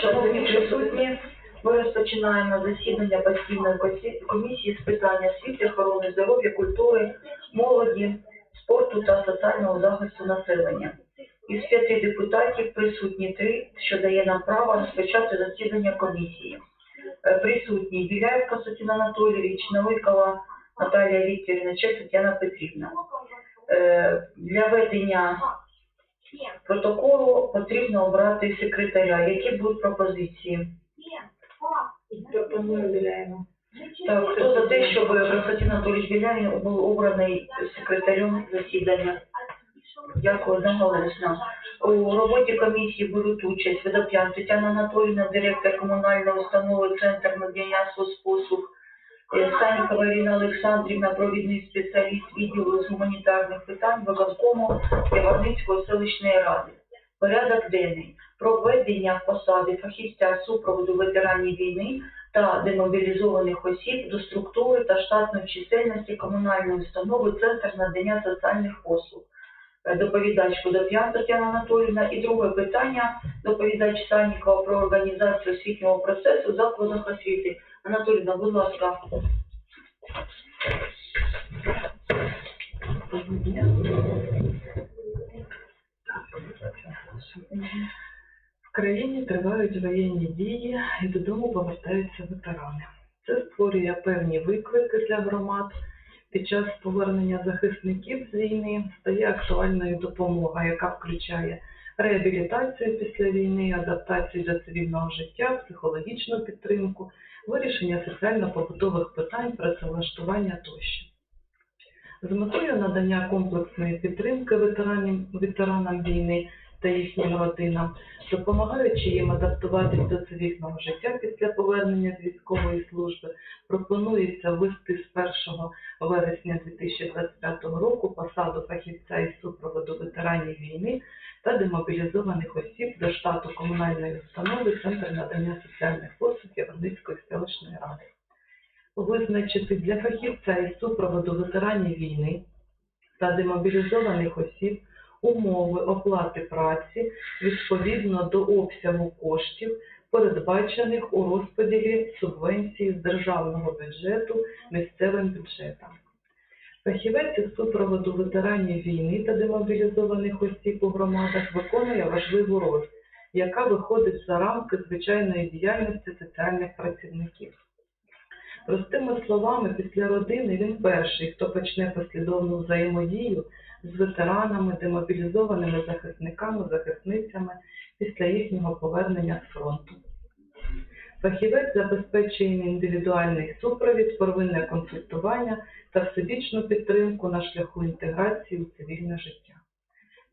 Шановні присутні, ми розпочинаємо засідання постійної комісії з питань освіти, охорони здоров'я, культури, молоді, спорту та соціального захисту населення. Із п'яти депутатів присутні три, що дає нам право розпочати засідання комісії. Е, Присутні Біляєв Константин Анатолійович, Новикова Наталія Вікторівна, Чех Тетяна Петрівна. Е, Для ведення протоколу потрібно обрати секретаря. Які будуть пропозиції? Пропоную Біляєва. Так, хто за те, щоб Константин Анатолійович Біляєв був обраний секретарем засідання? Дякую, одноголосно. У роботі комісії беруть участь Водоп'ян Тетяна Анатолійовна, директор комунальної установи Центр надання соцпослуг, Санікова Ірина Олександрівна, провідний спеціаліст відділу з гуманітарних питань виконкому Яворницької селищної ради. Порядок денний. Про введення посади фахівця супроводу ветеранів війни та демобілізованих осіб до структури та штатної чисельності комунальної установи Центр надання соціальних послуг. Доповідач Водоп'ян Тетяна Анатоліївна. І друге питання доповідач Санікова про організацію освітнього процесу в закладах освіти. Анатоліївна, будь ласка. В країні тривають воєнні дії і додому повертаються ветерани. Це створює певні виклики для громад. Під час повернення захисників з війни стає актуальною допомога, яка включає реабілітацію після війни, адаптацію до цивільного життя, психологічну підтримку, вирішення соціально-побутових питань, працевлаштування тощо. З метою надання комплексної підтримки ветеранам, війни та їхнім родинам, допомагаючи їм адаптуватись до цивільного життя після повернення з військової служби, пропонується ввести з 1 вересня 2025 року посаду фахівця із супроводу ветеранів війни та демобілізованих осіб до штату комунальної установи Центр надання соціальних послуг Яворницької селищної ради. Визначити для фахівця із супроводу ветеранів війни та демобілізованих осіб умови оплати праці відповідно до обсягу коштів, передбачених у розподілі субвенції з державного бюджету місцевим бюджетам. Фахівець із супроводу ветеранів війни та демобілізованих осіб у громадах виконує важливу роль, яка виходить за рамки звичайної діяльності соціальних працівників. Простими словами, після родини він перший, хто почне послідовну взаємодію з ветеранами, демобілізованими захисниками, захисницями після їхнього повернення з фронту. Фахівець забезпечує індивідуальний супровід, первинне консультування та всебічну підтримку на шляху інтеграції у цивільне життя.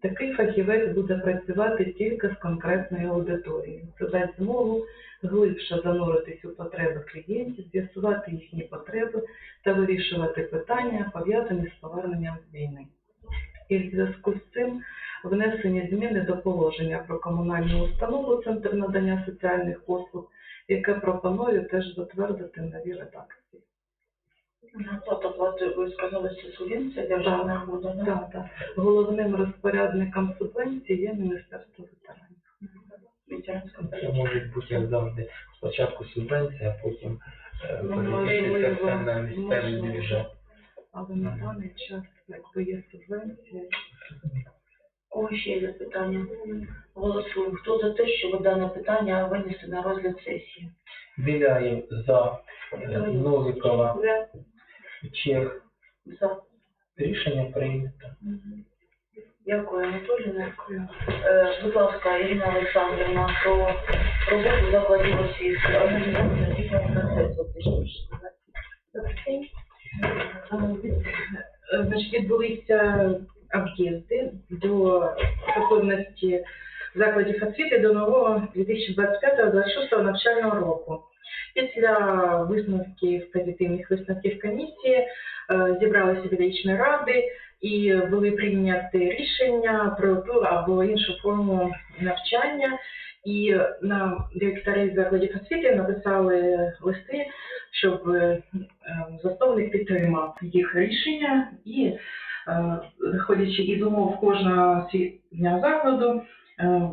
Такий фахівець буде працювати тільки з конкретною аудиторією. Це дасть змогу глибше зануритись у потреби клієнтів, з'ясувати їхні потреби та вирішувати питання, пов'язані з поверненням з війни. І в зв'язку з цим внесені зміни до положення про комунальну установу Центр надання соціальних послуг, яке пропоную теж затвердити в новій редакції. Оплата плати, ви сказали, це субвенція державна буде, да? Так, так. Головним розпорядником субвенції є Міністерство ветеранів. Це може бути, як завжди, спочатку субвенція, а потім е, Ну, перевірити все на місцевий бюджет. Але на даний час, якби є субвенція, кого ще є запитання? Голосуємо. Хто за те, щоб дане питання винести на розгляд сесії? Біляєв за е, Новікова, За. Чех. За. Рішення прийнято. Дякую, Анатоліна. Е, будь ласка, Ірина Олександрівна, про роботу закладів освіти, організацію освітнього процесу. Точніше. Е, Значить, відбулися об'їзди до готовності закладів освіти до нового 2025-2026 навчального року. Після висновків, позитивних висновків комісії е, зібралися педагогічні ради і були прийняті рішення про ту або іншу форму навчання. І нам директори закладів освіти написали листи, щоб е, засновник підтримав їх рішення. І, е, виходячи із умов кожного освітнього закладу, е,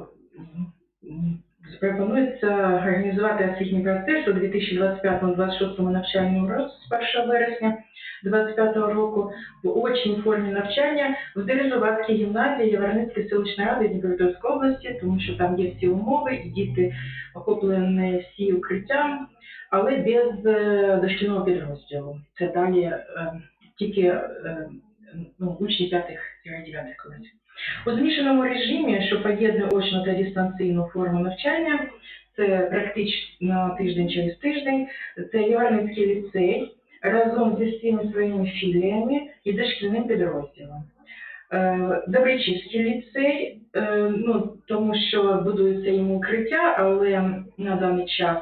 Пропонується організувати освітній процес у 2025-2026 навчальному році з 1 вересня 2025 року в очній формі навчання в Дережувацькій гімназії Яворницької селищної ради Дніпропетровської області, тому що там є всі умови, і діти охоплені всі укриттям, але без е, дошкільного підрозділу. Це далі е, тільки е, ну, учні 5-9 класів. У змішаному режимі, що поєднує очну та дистанційну форму навчання, це практично тиждень через тиждень, це Яворницький ліцей разом зі всіма своїми філіями і дошкільним підрозділом. Е, Добричівський ліцей, е, ну, тому що будується йому укриття, але на даний час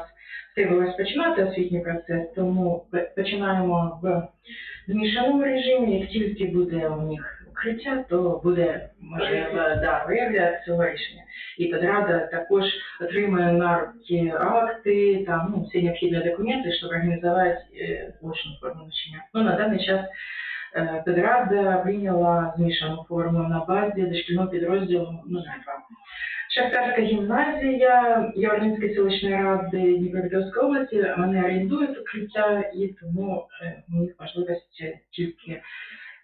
треба розпочинати освітній процес, тому починаємо в змішаному режимі. Як тільки буде у них укриття, то буде можливо да, вигляд цього рішення. І підрада також отримує на руки акти, там ну, всі необхідні документи, щоб організувати е, форму навчання. Ну, на даний час е, підрада прийняла змішану форму на базі дошкільного підрозділу 2. Шахтарська гімназія Яворницької селищної ради Дніпропетровської області, вони орендують укриття і тому е, у них можливість тільки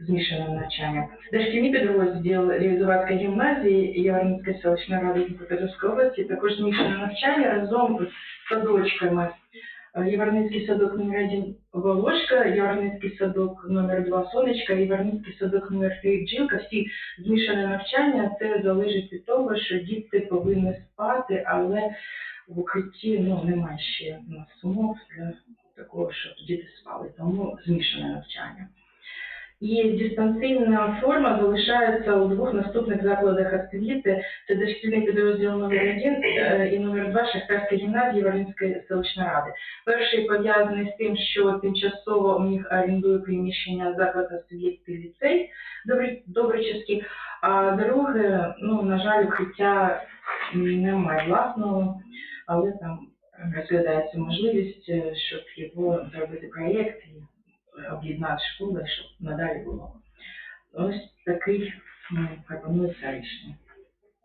змішане навчання. Дошкільний підрозділ Ревізувацької гімназії Яворницької селищної ради Дніпропетровської області також змішане навчання разом з садочками. Е, Яворницький садок номер 1 Волошка, Яворницький садок номер 2 Сонечка, Яворницький садок номер 3 Бджілка. Всі змішане навчання це залежить від того, що діти повинні спати, але в укритті ну, немає ще у нас для такого, щоб діти спали, тому змішане навчання. І дистанційна форма залишається у двох наступних закладах освіти. Це дошкільний підрозділ номер 1 і номер 2 Шахтарська гімназія Варвинської селищної ради. Перший пов'язаний з тим, що тимчасово у них орендує приміщення заклад освіти ліцей Добри- Добричівський, а друге, ну, на жаль, укриття немає власного, але там розглядається можливість, е, щоб його зробити проєкт об'єднати школи, щоб надалі було. Ось такий пропонується рішення.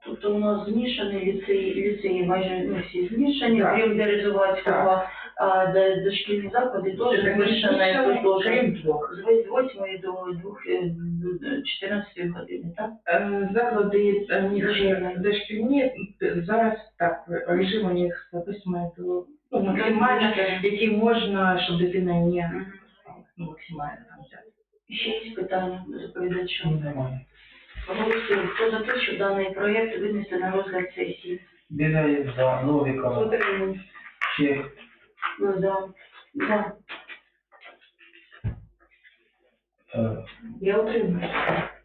Тобто у нас змішані ліцеї, ліцеї майже ну, всі змішані, Так. крім Дерезувацького, а де дошкільні заклади теж змішані, тут теж крім двох. з 8 до 2, 14 години, так? Е, Заклади е, дошкільні, е, зараз так, режим у них з 8 до ну, максимально, який можна, щоб дитина не Мгм. Ну, максимально там взяти. Ще є питання до доповідача? Немає. Голосуємо. Хто за те, щоб даний проєкт винести на розгляд сесії? Біляєв за Новікова. Утримуюсь. Чех. Ну, да. Да. Е, Я утримуюсь.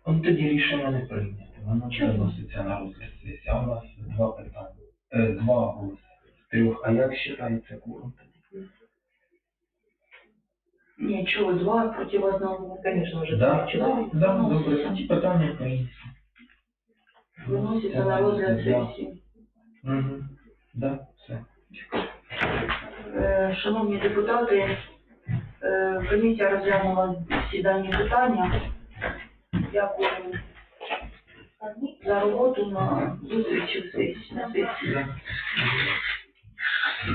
Ну тоді рішення не прийнято. Воно Чому? переноситься на розгляд сесії. А у нас два питання. Е, два голоси з трьох. А як вважається кворум тоді? Нічого, два проти одного, звісно, вже Да, два да, чоловіка. да, Ну, добре. Тоді питання прийнято. Виноситься на розгляд сесії. Угу. Да, все. Е, Шановні депутати, е, комісія розглянула всі дані питання. Дякую за роботу на зустрічі в сесії. на сесії. Да.